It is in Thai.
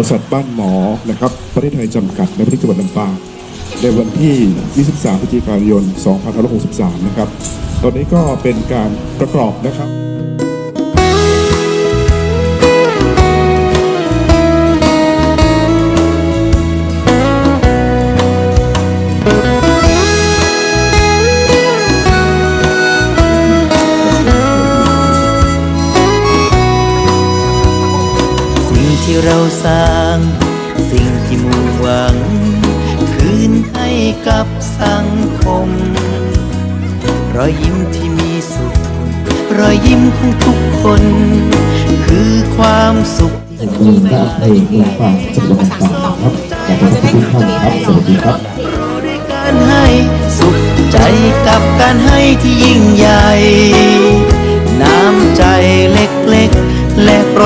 บริษัทบ้านหมอนะครับประเทศไทยจำกัดในพื้นที่จังหวัดลำปางในวันที่ 23 พฤศจิกายน 2563 นะครับ ตอนนี้ก็เป็นการประกอบนะครับสิ่ง ที่เราสร้าง สิ่งที่มุ่งหวัง คืนให้กับสังคม รอยยิ้มที่มีสุข รอยยิ้มของทุกคน คือความสุขเป็นเพลงและเพลงลำปางจังหวัดลำปางครับขอบคุณทุกท่านครับสวัสดีครับรู้ด้วยการให้สุขใจกับการให้ที่ยิ่งใหญ่